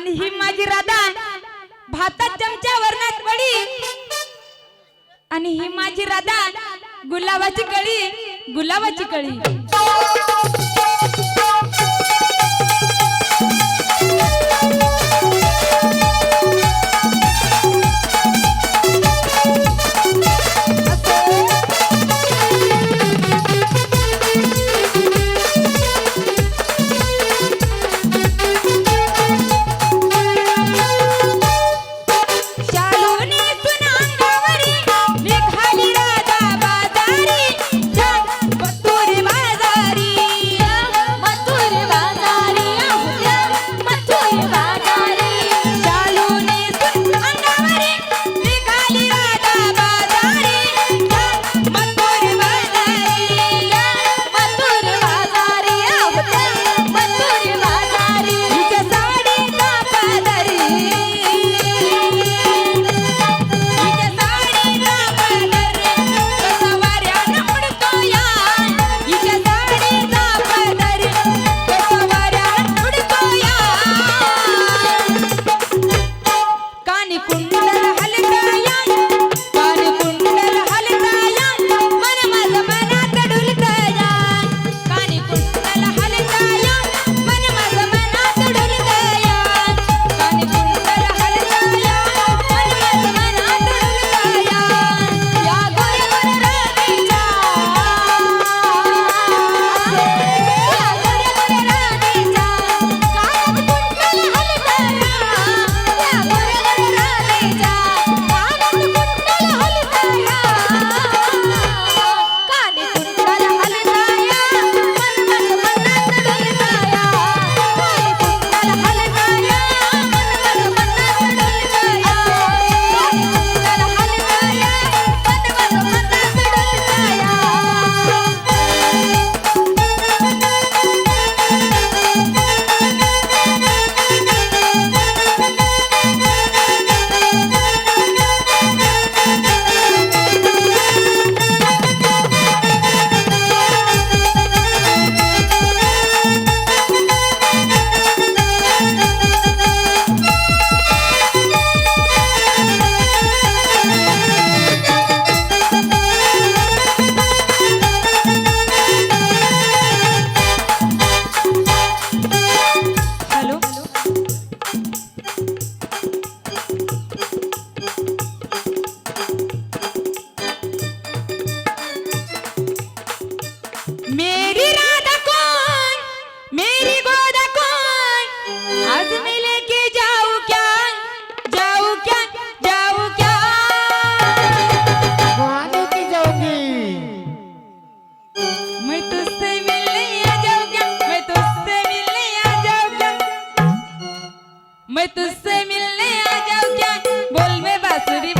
आणि ही माझी राधा भातात चमच्या वरणात वडी आणि ही माझी राधा गुलाबाची कळी गुलाबाची कळी. तुझसे मिलने आ जाओ क्या बोल में बांसुरी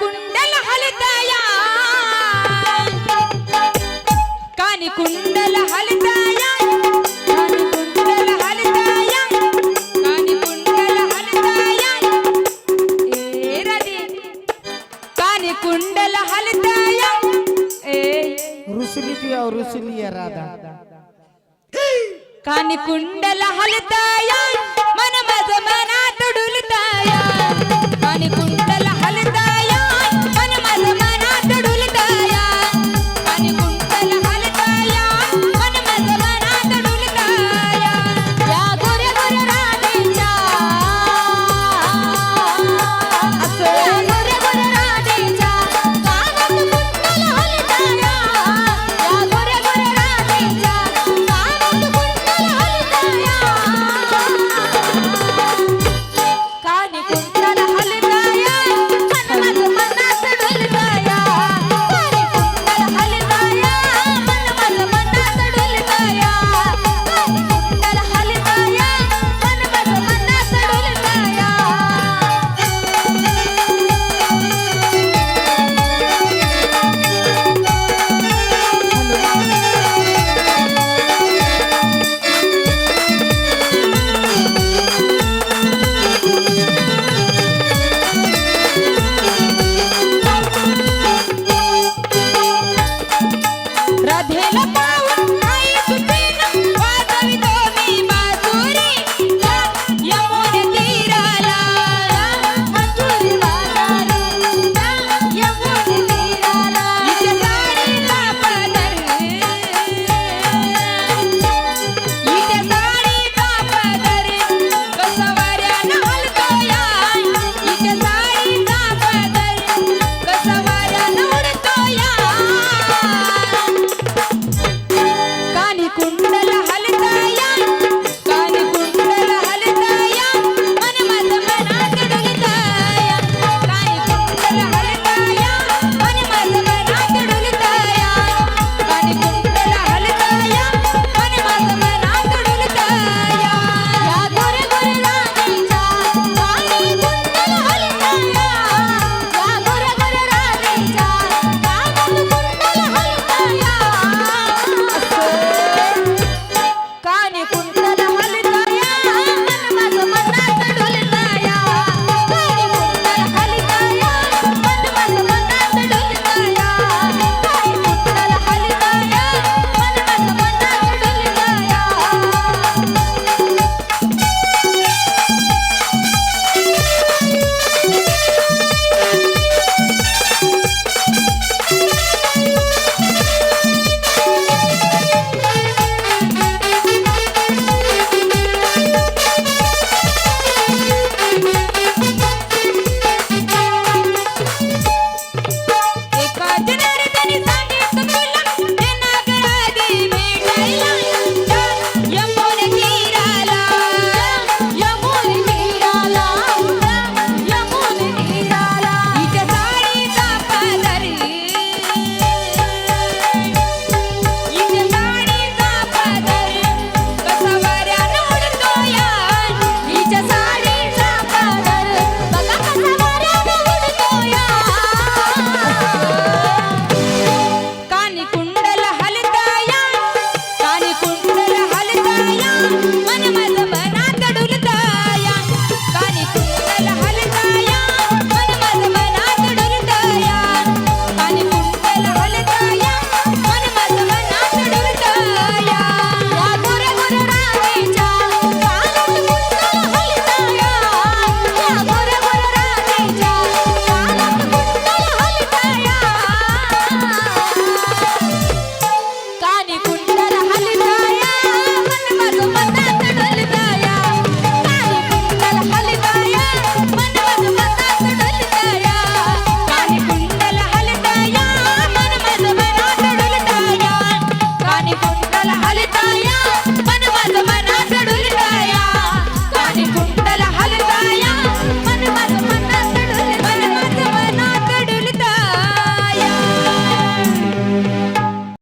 ಕುಂಡಲ ಹಲಿತಾಯ. ಕಾನಿ ಕುಂಡಲ ಹಲಿತಾಯ. ಕಾನಿ ಕುಂಡಲ ಹಲಿತಾಯ.